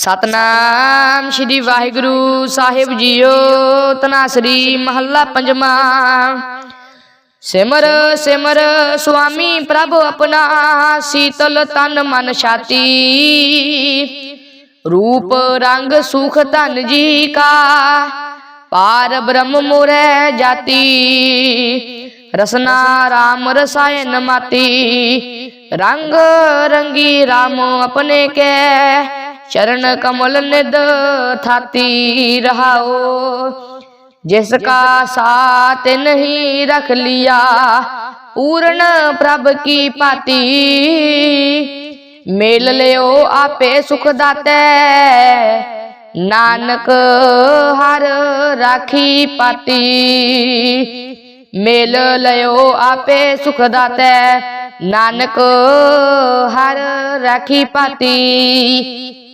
ਸਤਨਾਮ ਸ੍ਰੀ ਵਾਹਿਗੁਰੂ ਸਾਹਿਬ ਜੀਓ, ਤਨਾਸਰੀ ਮਹੱਲਾ ਪੰਜਵਾਂ। ਸਿਮਰ ਸਿਮਰ ਸੁਆਮੀ ਪ੍ਰਭ ਆਪਣਾ, ਸੀਤਲ ਤਨ ਮਨ ਛਾਤੀ। ਰੂਪ ਰੰਗ ਸੁਖ ਧਨ ਜੀ ਕਾ, ਪਾਰ ਬ੍ਰਹਮ ਮੋਰੇ ਜਾਤੀ। ਰਸਨਾ ਰਾਮ ਰਸਾਇਨ ਮਾਤੀ, ਰੰਗ ਰੰਗੀ ਰਾਮ ਆਪਣੇ ਕੇ। ਚਰਨ ਕਮਲ ਨਿਦ ਥਾਤੀ ਰਹਾਓ ਜਿਸ ਕਾ ਸਾਥ ਨਹੀਂ ਰਖ ਲਿਆ ਪੂਰਨ ਪ੍ਰਭ ਕੀ ਪਾਤੀ ਮੇਲ ਲਿਓ ਆਪੇ ਸੁਖ ਦਾਤੇ ਨਾਨਕ ਹਰ ਰਾਖੀ ਪਾਤੀ ਮੇਲ ਲਿਓ ਆਪੇ ਸੁਖ ਦਾਤੇ ਨਾਨਕ ਹਰ ਰਾਖੀ ਪਾਤੀ।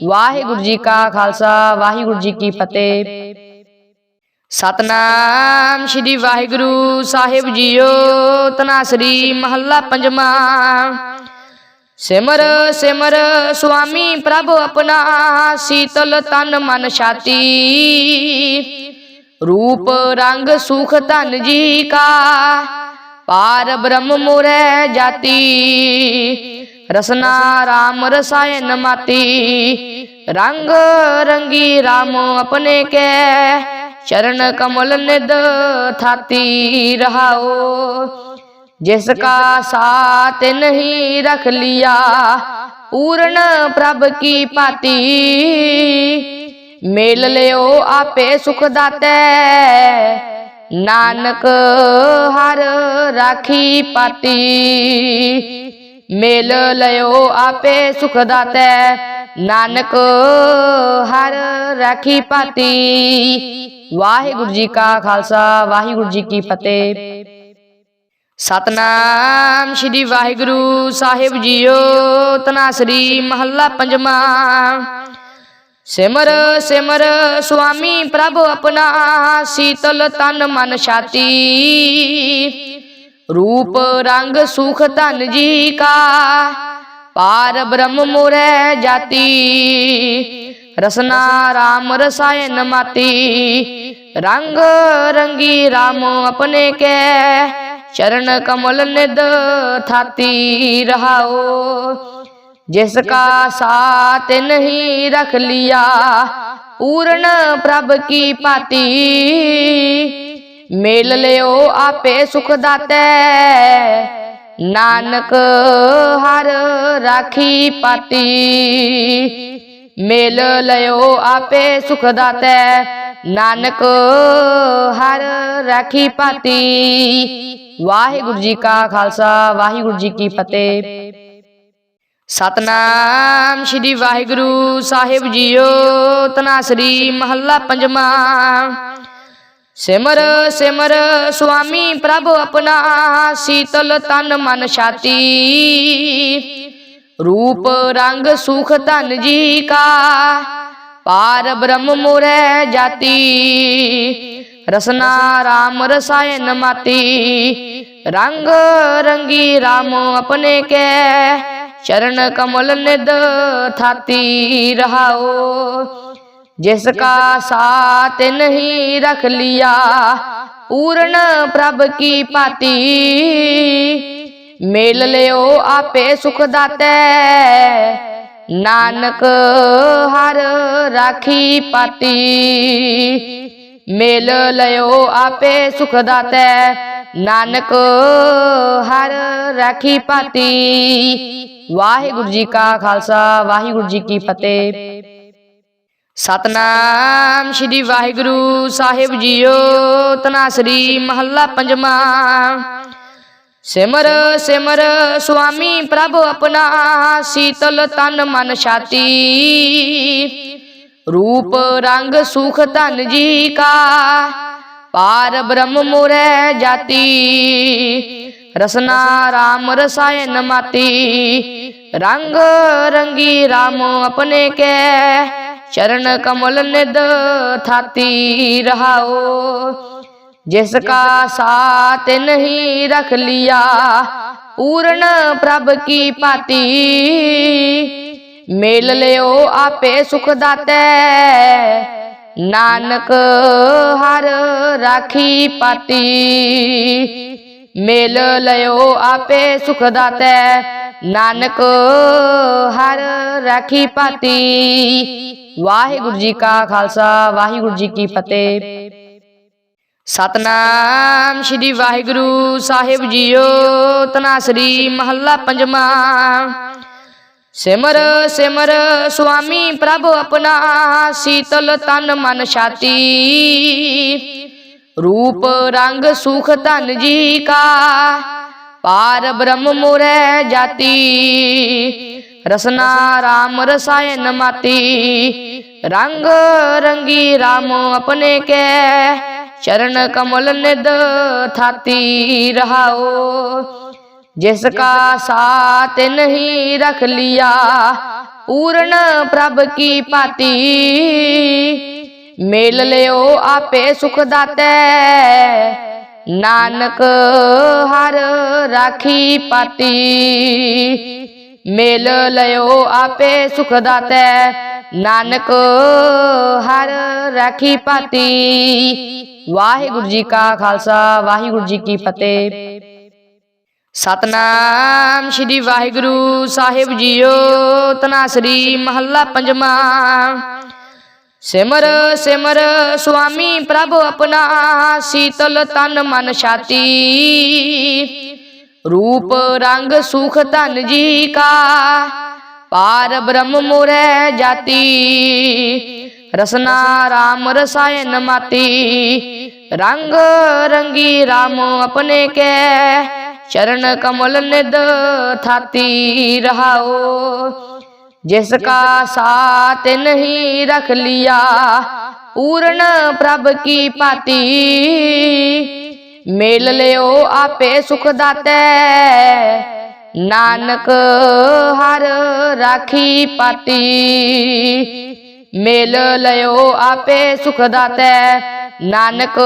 ਵਾਹਿਗੁਰੂ ਜੀ ਕਾ ਖਾਲਸਾ, ਵਾਹਿਗੁਰੂ ਜੀ ਕੀ ਫਤਿਹ। ਸਤਨਾਮ ਸ੍ਰੀ ਵਾਹਿਗੁਰੂ ਸਾਹਿਬ ਜੀਓ, ਤਨਾਸਰੀ ਮਹੱਲਾ ਪੰਜਵਾਂ। ਸਿਮਰ ਸਿਮਰ ਸੁਆਮੀ ਪ੍ਰਭ ਆਪਣਾ, ਸੀਤਲ ਤਨ ਮਨ ਛਾਤੀ। ਰੂਪ, ਰੰਗ, ਸੁਖ ਧਨ ਜੀ ਕਾ। ਪਾਰ ਬ੍ਰਹਮ ਮੋਰੇ ਜਾਤੀ। ਰਸਨਾ ਰਾਮ ਰਸਾਇਨ ਮਾਤੀ। ਰੰਗ ਰੰਗੀ ਰਾਮ ਆਪਣੇ ਕੈ। ਚਰਨ ਕਮਲ ਨਿਦ ਥਾਤੀ ਰਹਾਓ ਜਿਸ ਕਾ ਸਾਥ ਨਹੀਂ ਰਖ ਲਿਆ, ਪੂਰਨ ਪ੍ਰਭ ਕੀ ਪਾਤੀ ਮੇਲ ਲਿਓ ਆਪੇ ਸੁਖ ਦਾਤੇ। ਨਾਨਕ ਹਰ ਰਾਖੀ ਪਾਤੀ। ਮੇਲ ਲਿਓ ਆਪੇ ਸੁਖ ਦਾਤੇ। ਨਾਨਕ ਹਰ ਰਾਖੀ ਪਾਤੀ। ਵਾਹਿਗੁਰੂ ਜੀ ਕਾ ਖਾਲਸਾ, ਵਾਹਿਗੁਰੂ ਜੀ ਕੀ ਫਤਿਹ। ਸਤਨਾਮ ਸ੍ਰੀ ਵਾਹਿਗੁਰੂ ਸਾਹਿਬ ਜੀਓ, ਤਨਾਸਰੀ ਮਹੱਲਾ ਪੰਜਵਾਂ। ਸਿਮਰ ਸਿਮਰ ਸੁਆਮੀ ਪ੍ਰਭ ਆਪਣਾ, ਸੀਤਲ ਤਨ ਮਨ ਛਾਤੀ। ਰੂਪ ਰੰਗ ਸੁਖ ਧਨ ਜੀ ਕਾ, ਪਾਰ ਬ੍ਰਹਮ ਮੋਰੇ ਜਾਤੀ। ਰਸਨਾ ਰਾਮ ਰਸਾਇਨ ਮਾਤੀ, ਰੰਗ ਰੰਗੀ ਰਾਮ ਆਪਣੇ ਕੇ, ਚਰਨ ਕਮਲ ਨਿਦ ਥਾਤੀ ਰਹਾਓ। ਜਿਸ ਕਾ ਸਾਥ ਨਹੀਂ ਰਖ ਲਿਆ ਪੂਰਨ ਪ੍ਰਭ ਕੀ ਪਾਤੀ ਮੇਲ ਲਿਓ ਆਪੇ ਸੁਖ ਦਾਤੇ ਨਾਨਕ ਹਰ ਰਾਖੀ ਪਾਤੀ। ਮੇਲ ਲਿਓ ਆਪੇ ਸੁਖ ਦਾਤੇ ਨਾਨਕ ਹਰ ਰਾਖੀ ਪਾਤੀ। ਵਾਹਿਗੁਰੂ ਜੀ ਕਾ ਖਾਲਸਾ ਵਾਹਿਗੁਰੂ ਜੀ ਕੀ ਫਤਿਹ। ਸਤਨਾਮ ਸ੍ਰੀ ਵਾਹਿਗੁਰੂ ਸਾਹਿਬ ਜੀਓ, ਤਨਾਸਰੀ ਮਹੱਲਾ ਪੰਜਵਾਂ। ਸਿਮਰ ਸਿਮਰ ਸੁਆਮੀ ਪ੍ਰਭ ਆਪਣਾ, ਸੀਤਲ ਤਨ ਮਨ ਛਾਤੀ। ਰੂਪ ਰੰਗ ਸੁਖ ਧਨ ਜੀ ਕਾ, ਪਾਰ ਬ੍ਰਹਮ ਮੋਰੇ ਜਾਤੀ। ਰਸਨਾ ਰਾਮ ਰਸਾਇਨ ਮਾਤੀ, ਰੰਗ ਰੰਗੀ ਰਾਮ ਆਪਣੇ ਕੈ। ਚਰਨ ਕਮਲ ਨਿਦ ਥਾਤੀ ਰਹਾਓ ਜਿਸ ਕਾ ਸਾਥ ਨਹੀਂ ਰਖ ਲਿਆ ਪੂਰਨ ਪ੍ਰਭ ਕੀ ਪਾਤੀ ਮੇਲ ਲਿਓ ਆਪੇ ਸੁਖ ਦਾਤੇ ਨਾਨਕ ਹਰ ਰਾਖੀ ਪਾਤੀ ਮੇਲ ਲਿਓ ਆਪੇ ਸੁਖ ਦਾਤੇ ਨਾਨਕ ਹਰ ਰਾਖੀ ਪਾਤੀ। ਵਾਹਿਗੁਰੂ ਜੀ ਕਾ ਖਾਲਸਾ, ਵਾਹਿਗੁਰੂ ਜੀ ਕੀ ਫਤਿਹ। ਸਤਨਾਮ ਸ੍ਰੀ ਵਾਹਿਗੁਰੂ ਸਾਹਿਬ ਜੀਓ, ਤਨਾਸਰੀ ਮਹੱਲਾ ਪੰਜਵਾਂ। ਸਿਮਰ ਸਿਮਰ ਸੁਆਮੀ ਪ੍ਰਭ ਆਪਣਾ, ਸੀਤਲ ਤਨ ਮਨ ਛਾਤੀ। ਰੂਪ, ਰੰਗ, ਸੁਖ ਧਨ ਜੀ ਕਾ। ਪਾਰ ਬ੍ਰਹਮ ਮੋਰੇ ਜਾਤੀ। ਰਸਨਾ ਰਾਮ ਰਸਾਇਨ ਮਾਤੀ। ਰੰਗ ਰੰਗੀ ਰਾਮ ਆਪਣੇ ਕੈ। ਚਰਨ ਕਮਲ ਨਿਦ ਥਾਤੀ ਰਹਾਓ ਜਿਸ ਕਾ ਸਾਥ ਨਹੀਂ ਰਖ ਲਿਆ, ਪੂਰਨ ਪ੍ਰਭ ਕੀ ਪਾਤੀ ਮੇਲ ਲਿਓ ਆਪੇ ਸੁਖ ਦਾਤੈ। ਨਾਨਕ ਹਰ ਰਾਖੀ ਪਾਤੀ। ਮੇਲ ਲਿਓ ਆਪੇ ਸੁਖ ਦਾਤੈ। ਨਾਨਕ ਹਰ ਰਾਖੀ ਪਾਤੀ। ਵਾਹਿਗੁਰੂ ਜੀ ਕਾ ਖਾਲਸਾ, ਵਾਹਿਗੁਰੂ ਜੀ ਕੀ ਫਤਿਹ। ਸਤਨਾਮ ਸ੍ਰੀ ਵਾਹਿਗੁਰੂ ਸਾਹਿਬ ਜੀਓ, ਤਨਾਸਰੀ ਮਹੱਲਾ ਪੰਜਵਾਂ। ਸਿਮਰ ਸਿਮਰ ਸੁਆਮੀ ਪ੍ਰਭ ਆਪਣਾ ਸੀਤਲ ਤਨ ਮਨ ਛਾਤੀ ਰੂਪ ਰੰਗ ਸੁਖ ਧਨ ਜੀ ਕਾ ਪਾਰ ਬ੍ਰਹਮ ਮੁਰੈ ਜਾਤੀ ਰਸਨਾ ਰਾਮ ਰਸਾਇਨ ਮਾਤੀ ਰੰਗ ਰੰਗੀ ਰਾਮ ਆਪਣੇ ਕੇ ਚਰਨ ਕਮਲ ਨਿਦ ਥਾਤੀ ਰਹਾਓ ਜਿਸ ਕਾ ਸਾਥ ਨਹੀਂ ਰਖ ਲਿਆ ਪੂਰਨ ਪ੍ਰਭ ਕੀ ਪਾਤੀ ਮੇਲ ਲਿਓ ਆਪੇ ਸੁਖ ਦਾਤੈ ਨਾਨਕ ਹਰ ਰਾਖੀ ਪਾਤੀ ਮੇਲ ਲਿਓ ਆਪੇ ਸੁਖ ਦਾਤੈ ਨਾਨਕ ਹਰ ਰਾਖੀ ਪਾਤੀ ਵਾਹਿਗੁਰੂ ਜੀ ਕਾ ਖਾਲਸਾ ਵਾਹਿਗੁਰੂ ਜੀ ਕੀ ਫਤਿਹ ਸਤਨਾਮ ਸ੍ਰੀ ਵਾਹਿਗੁਰੂ ਸਾਹਿਬ ਜੀਓ, ਤਨਾਸਰੀ ਮਹੱਲਾ ਪੰਜਵਾਂ। ਸਿਮਰ ਸਿਮਰ ਸੁਆਮੀ ਪ੍ਰਭ ਆਪਣਾ, ਸੀਤਲ ਤਨ ਮਨ ਛਾਤੀ। ਰੂਪ ਰੰਗ ਸੁਖ ਧਨ ਜੀ ਕਾ, ਪਾਰ ਬ੍ਰਹਮ ਮੁਰੈ ਜਾਤੀ। ਰਸਨਾ ਰਾਮ ਰਸਾਇਨ ਮਾਤੀ, ਰੰਗ ਰੰਗੀ ਰਾਮ ਆਪਣੇ ਕੇ। ਚਰਨ ਕਮਲ ਨਿਦ ਥਾਤੀ ਰਹਾਓ ਜਿਸ ਕਾ ਸਾਥ ਨਹੀਂ ਰਖ ਲਿਆ ਪੂਰਨ ਪ੍ਰਭ ਕੀ ਪਾਤੀ ਮੇਲ ਲਿਓ ਆਪੇ ਸੁਖ ਦਾਤੈ ਨਾਨਕ ਹਰ ਰਾਖੀ ਪਾਤੀ ਮੇਲ ਲਿਓ ਆਪੇ ਸੁਖ ਦਾਤੈ ਨਾਨਕ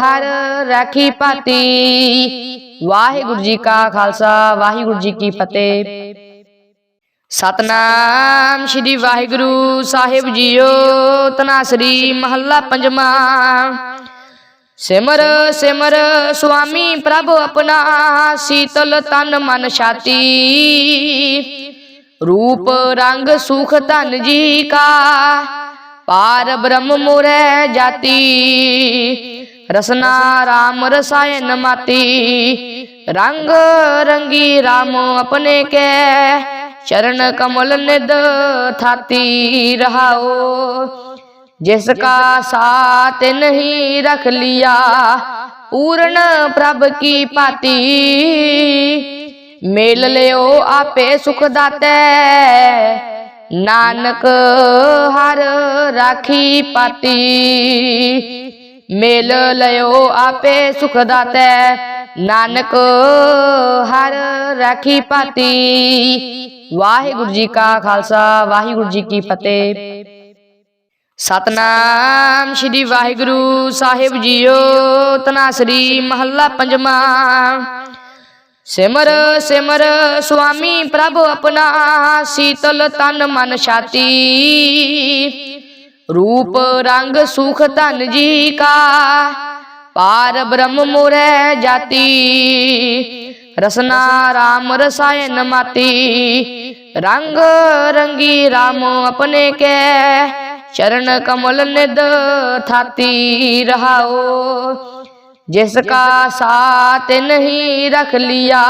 ਹਰ ਰਾਖੀ ਪਾਤੀ। ਵਾਹਿਗੁਰੂ ਜੀ ਕਾ ਖਾਲਸਾ, ਵਾਹਿਗੁਰੂ ਜੀ ਕੀ ਫਤਿਹ। ਸਤਨਾਮ ਸ੍ਰੀ ਵਾਹਿਗੁਰੂ ਸਾਹਿਬ ਜੀਓ, ਤਨਾਸਰੀ ਮਹੱਲਾ ਪੰਜਵਾਂ। ਸਿਮਰ ਸਿਮਰ ਸੁਆਮੀ ਪ੍ਰਭ ਆਪਣਾ, ਸੀਤਲ ਤਨ ਮਨ ਛਾਤੀ। ਰੂਪ ਰੰਗ ਸੁਖ ਧਨ ਜੀ ਕਾ। ਪਾਰ ਬ੍ਰਹਮ ਮੁਰੈ ਜਾਤੀ ਰਸਨਾ ਰਾਮ ਰਸਾਇਨ ਮਾਤੀ ਰੰਗ ਰੰਗੀ ਰਾਮ ਆਪਣੇ ਕੇ ਚਰਨ ਕਮਲ ਨਿਦ ਥਾਤੀ ਰਹਾਓ ਜਿਸ ਕਾ ਸਾਥ ਨਹੀਂ ਰਖ ਲਿਆ ਪੂਰਨ ਪ੍ਰਭ ਕੀ ਪਾਤੀ ਮੇਲ ਲਿਓ ਆਪੇ ਸੁਖ ਦਾਤੈ ਨਾਨਕ ਹਰ ਰਾਖੀ ਪਾਤੀ। ਮੇਲ ਲਿਓ ਆਪੇ ਸੁਖ ਦਾਤੈ ਨਾਨਕ ਹਰ ਰਾਖੀ ਪਾਤੀ। ਵਾਹਿਗੁਰੂ ਜੀ ਕਾ ਖਾਲਸਾ, ਵਾਹਿਗੁਰੂ ਜੀ ਕੀ ਫਤਿਹ। ਸਤਨਾਮ ਸ੍ਰੀ ਵਾਹਿਗੁਰੂ ਸਾਹਿਬ ਜੀਓ। ਤਨਾਸਰੀ ਮਹੱਲਾ ਪੰਜਵਾਂ। ਸਿਮਰ ਸਿਮਰ, ਸੁਆਮੀ ਪ੍ਰਭ ਆਪਣਾ, ਸੀਤਲ ਤਨ ਮਨ ਛਾਤੀ। ਰੂਪ ਰੰਗ ਸੁਖ ਧਨ ਜੀ ਕਾ, ਪਾਰ ਬ੍ਰਹਮ ਮੁਰੈ ਜਾਤੀ। ਰਸਨਾ ਰਾਮ ਰਸਾਇਨ ਮਾਤੀ, ਰੰਗ ਰੰਗੀ ਰਾਮ ਆਪਣੇ ਕੈ, ਚਰਨ ਕਮਲ ਨਿਦ ਥਾਤੀ ਰਹਾਓ। ਜਿਸ ਕਾ ਸਾਥ ਨਹੀਂ ਰਖ ਲਿਆ,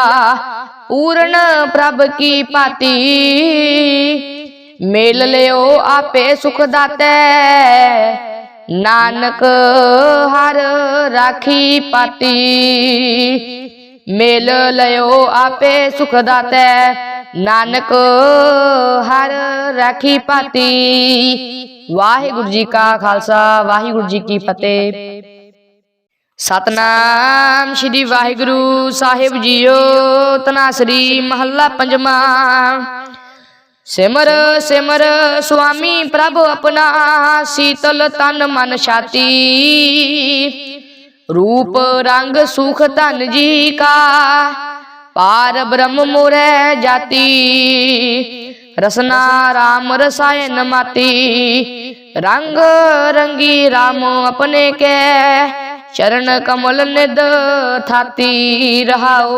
ਪੂਰਨ ਪ੍ਰਭ ਕੀ ਪਾਤੀ ਮੇਲ ਲਿਓ ਆਪੇ ਸੁਖ ਦਾਤੈ ਨਾਨਕ ਹਰ ਰਾਖੀ ਪਾਤੀ। ਮੇਲ ਲਿਓ ਆਪੇ ਸੁਖ ਦਾਤੈ ਨਾਨਕ ਹਰ ਰਾਖੀ ਪਾਤੀ। ਵਾਹਿਗੁਰੂ ਜੀ ਕਾ ਖਾਲਸਾ, ਵਾਹਿਗੁਰੂ ਜੀ ਕੀ ਫਤਿਹ। ਸਤਨਾਮ ਸ੍ਰੀ ਵਾਹਿਗੁਰੂ ਸਾਹਿਬ ਜੀਓ, ਤਨਾਸਰੀ ਮਹੱਲਾ ਪੰਜਵਾਂ। ਸਿਮਰ ਸਿਮਰ ਸੁਆਮੀ ਪ੍ਰਭ ਆਪਣਾ, ਸੀਤਲ ਤਨ ਮਨ ਛਾਤੀ। ਰੂਪ, ਰੰਗ, ਸੁਖ ਧਨ ਜੀ ਕਾ, ਪਾਰ ਬ੍ਰਹਮ ਮੁਰੈ ਜਾਤੀ। ਰਸਨਾ ਰਾਮ ਰਸਾਇਨ ਮਾਤੀ, ਰੰਗ ਰੰਗੀ ਰਾਮ ਆਪਣੇ ਕੇ। चरण कमल निद थाती रहाओ।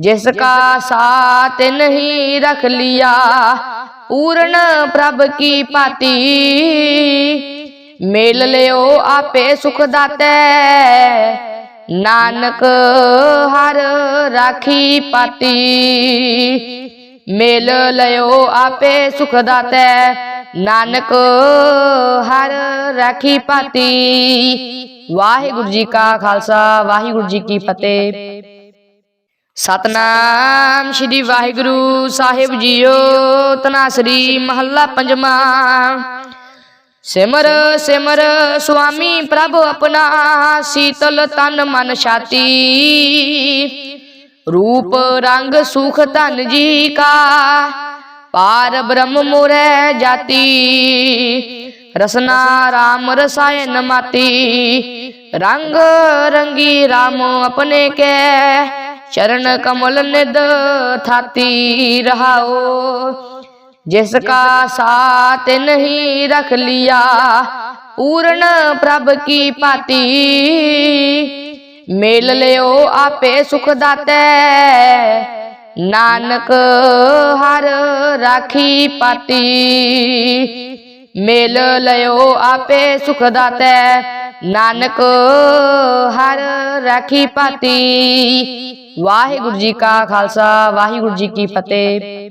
जिसका साथ नहीं रख लिया, पूर्ण प्रभ की पाती। मेल लियो आपे सुख दाते। नानक हर राखी पाती। मेल लियो आपे सुख दाते। ਨਾਨਕ ਹਰ ਰਾਖੀ ਪਾਤੀ। ਵਾਹਿਗੁਰੂ ਜੀ ਕਾ ਖਾਲਸਾ, ਵਾਹਿਗੁਰੂ ਜੀ ਕੀ ਫਤਿਹ। ਸਤਨਾਮ ਸ੍ਰੀ ਵਾਹਿਗੁਰੂ ਸਾਹਿਬ ਜੀਓ, ਤਨਾਸਰੀ ਮਹੱਲਾ ਪੰਜਵਾਂ। ਸਿਮਰ ਸਿਮਰ ਸੁਆਮੀ ਪ੍ਰਭ ਆਪਣਾ, ਸੀਤਲ ਤਨ ਮਨ ਛਾਤੀ। ਰੂਪ ਰੰਗ ਸੁਖ ਧਨ ਜੀ ਕਾ। पार ब्रह्म मुरे जाती। रसना राम रसायन माती। रंग रंगी राम अपने के। चरण कमल निद थाती रहाओ। जिसका साथ नहीं रख लिया, पूर्ण प्रभ की पाती। मेल ले आपे सुखदाते ਨਾਨਕ ਹਰ ਰਾਖੀ ਪਾਤੀ। ਮੇਲ ਲਿਓ ਆਪੇ ਸੁਖ ਦਾਤੈ। ਨਾਨਕ ਹਰ ਰਾਖੀ ਪਾਤੀ। ਵਾਹਿਗੁਰੂ ਜੀ ਕਾ ਖਾਲਸਾ, ਵਾਹਿਗੁਰੂ ਜੀ ਕੀ ਫਤਿਹ।